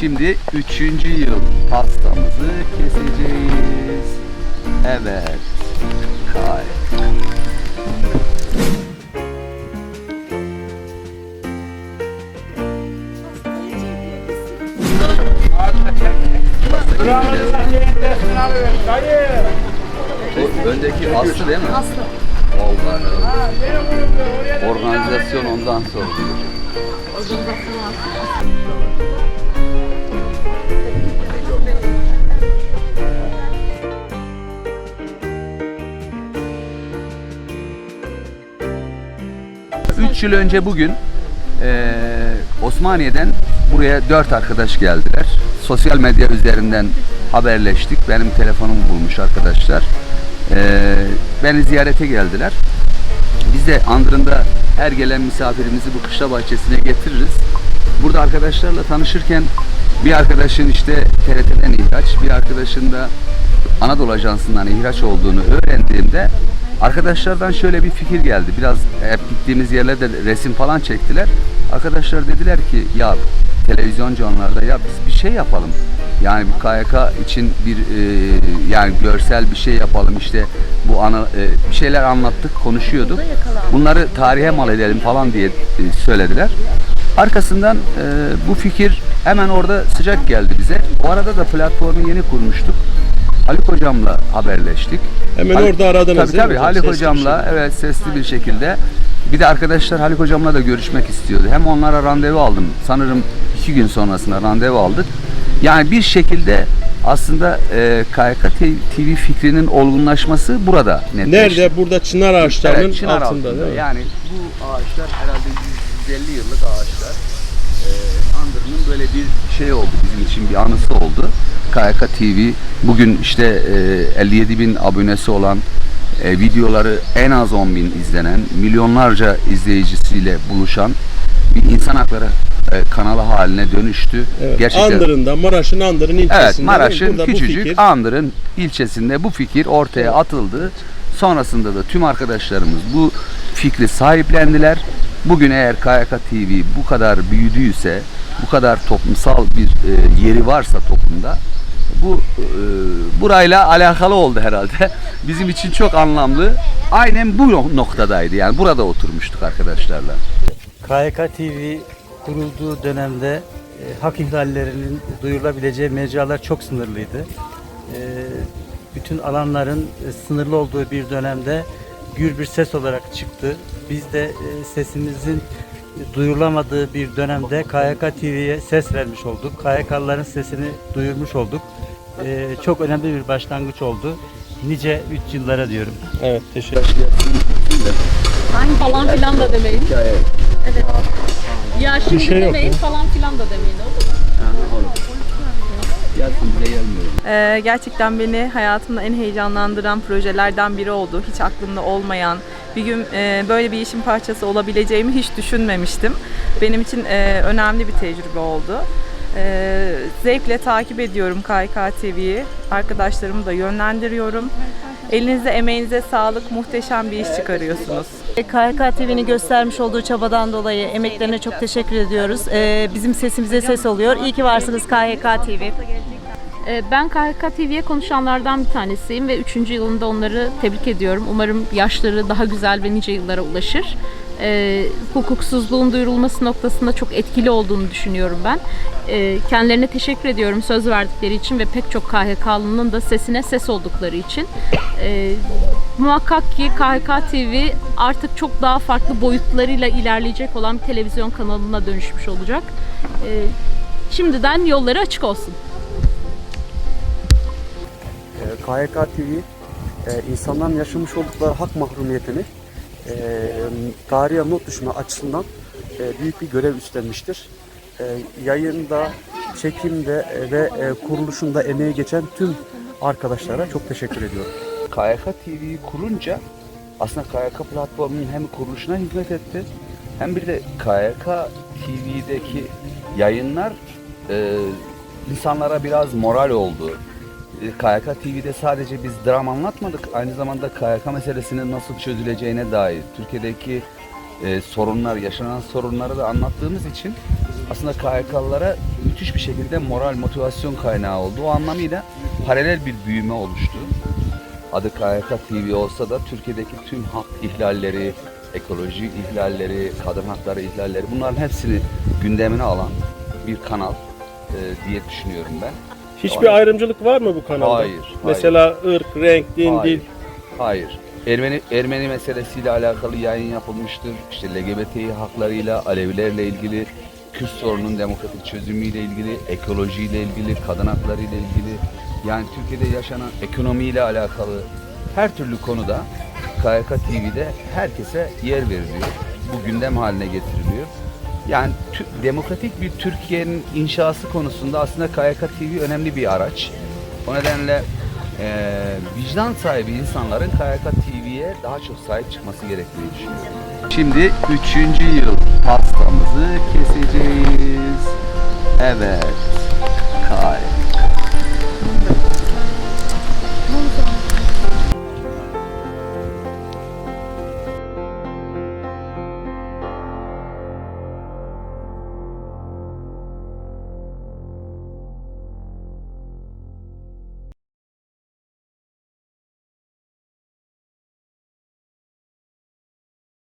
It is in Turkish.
Şimdi üçüncü yıl pastamızı keseceğiz. Evet. Hay. Bu öndeki Aslı değil mi? Aslı. Vallahi. Organizasyon ondan soruluyor. Üç yıl önce bugün eee, Osmaniye'den buraya dört arkadaş geldiler. Sosyal medya üzerinden haberleştik. Benim telefonumu bulmuş arkadaşlar. Eee, beni ziyarete geldiler. Biz de Andırın'da her gelen misafirimizi bu kışla bahçesine getiririz. Burada arkadaşlarla tanışırken bir arkadaşın işte TRT'den ihraç, bir arkadaşın da Anadolu Ajansı'ndan ihraç olduğunu öğrendiğimde arkadaşlardan şöyle bir fikir geldi. Biraz hep gittiğimiz yerlerde resim falan çektiler. Arkadaşlar dediler ki ya televizyoncu onlarda ya biz bir şey yapalım. Yani bir KYK için bir e, yani görsel bir şey yapalım işte bu ana e, bir şeyler anlattık konuşuyorduk. Bunları tarihe mal edelim falan diye e, söylediler. Arkasından e, bu fikir hemen orada sıcak geldi bize. O arada da platformu yeni kurmuştuk. Haluk hocamla haberleştik. Hemen Haluk- orada aradınız Tabii tabii? Haluk Sesli hocamla şekilde. evet sesli bir şekilde. Bir de arkadaşlar Haluk hocamla da görüşmek istiyordu. Hem onlara randevu aldım. Sanırım iki gün sonrasında randevu aldık. Yani bir şekilde aslında e, KYK TV fikrinin olgunlaşması burada netleşti. Nerede? Burada çınar ağaçlarının Evet, çınar altında, değil mi? Yani bu ağaçlar herhalde 150 yıllık ağaçlar. Ee, Andırı'nın böyle bir şey oldu bizim için bir anısı oldu. KYK TV bugün işte e, 57 bin abonesi olan e, videoları en az 10 bin izlenen, milyonlarca izleyicisiyle buluşan bir insan hakları e, kanalı haline dönüştü. Evet. Gerçekten Andırın'da, Maraş'ın Andırın ilçesinde. Evet Maraş'ın küçücük fikir- Andır'ın ilçesinde bu fikir ortaya atıldı. Sonrasında da tüm arkadaşlarımız bu fikri sahiplendiler. Bugün eğer KYK TV bu kadar büyüdüyse, bu kadar toplumsal bir e, yeri varsa toplumda bu e, burayla alakalı oldu herhalde. Bizim için çok anlamlı. Aynen bu nok- noktadaydı. Yani burada oturmuştuk arkadaşlarla. KYK TV kurulduğu dönemde e, hak ihlallerinin duyurulabileceği mecralar çok sınırlıydı. E, bütün alanların e, sınırlı olduğu bir dönemde gür bir ses olarak çıktı. Biz de e, sesimizin duyurulamadığı bir dönemde KYK TV'ye ses vermiş olduk. KYK'ların sesini duyurmuş olduk. E, çok önemli bir başlangıç oldu. Nice 3 yıllara diyorum. Evet, teşekkür falan filan da demeyin. Evet. Ya şimdi şey demeyin falan filan da demeyin olur mu? Gelsin bile gelmiyorum. Ee, gerçekten beni hayatımda en heyecanlandıran projelerden biri oldu. Hiç aklımda olmayan, bir gün e, böyle bir işin parçası olabileceğimi hiç düşünmemiştim. Benim için e, önemli bir tecrübe oldu. E, zevkle takip ediyorum KYK TV'yi. Arkadaşlarımı da yönlendiriyorum. Elinize emeğinize sağlık. Muhteşem bir iş çıkarıyorsunuz. KYK TV'nin göstermiş olduğu çabadan dolayı emeklerine çok teşekkür ediyoruz. Ee, bizim sesimize ses oluyor. İyi ki varsınız KYK TV. Ee, Ben KHK TV'ye konuşanlardan bir tanesiyim ve 3. yılında onları tebrik ediyorum. Umarım yaşları daha güzel ve nice yıllara ulaşır. Ee, hukuksuzluğun duyurulması noktasında çok etkili olduğunu düşünüyorum ben. Ee, kendilerine teşekkür ediyorum söz verdikleri için ve pek çok KHK'lının da sesine ses oldukları için. Ee, muhakkak ki KHK TV artık çok daha farklı boyutlarıyla ilerleyecek olan bir televizyon kanalına dönüşmüş olacak. Ee, şimdiden yolları açık olsun. Ee, KYK TV e, insanların yaşamış oldukları hak mahrumiyetini e, tarihe not düşme açısından e, büyük bir görev üstlenmiştir. E, Yayında, çekimde e, ve e, kuruluşunda emeği geçen tüm arkadaşlara çok teşekkür ediyorum. KYK TV'yi kurunca aslında KYK platformunun hem kuruluşuna hizmet etti hem bir de KYK TV'deki yayınlar e, insanlara biraz moral oldu. KYK TV'de sadece biz dram anlatmadık. Aynı zamanda KYK meselesinin nasıl çözüleceğine dair Türkiye'deki e, sorunlar, yaşanan sorunları da anlattığımız için aslında KHK'lılara müthiş bir şekilde moral motivasyon kaynağı oldu. O anlamıyla paralel bir büyüme oluştu. Adı KHK TV olsa da Türkiye'deki tüm hak ihlalleri, ekoloji ihlalleri, kadın hakları ihlalleri bunların hepsini gündemine alan bir kanal e, diye düşünüyorum ben. Hiçbir ayrımcılık var mı bu kanalda? Hayır, hayır. Mesela ırk, renk, din, Hayır. dil. Hayır. Ermeni Ermeni meselesiyle alakalı yayın yapılmıştır. İşte LGBTİ haklarıyla, Alevilerle ilgili, Kürt sorunun demokratik çözümüyle ilgili, ekolojiyle ilgili, kadın haklarıyla ilgili, yani Türkiye'de yaşanan ekonomiyle alakalı her türlü konuda KYK TV'de herkese yer veriliyor. Bu gündem haline getiriliyor. Yani demokratik bir Türkiye'nin inşası konusunda aslında KYK TV önemli bir araç. O nedenle eee, vicdan sahibi insanların KYK TV'ye daha çok sahip çıkması gerektiğini düşünüyorum. Şimdi üçüncü yıl pastamızı keseceğiz. Evet.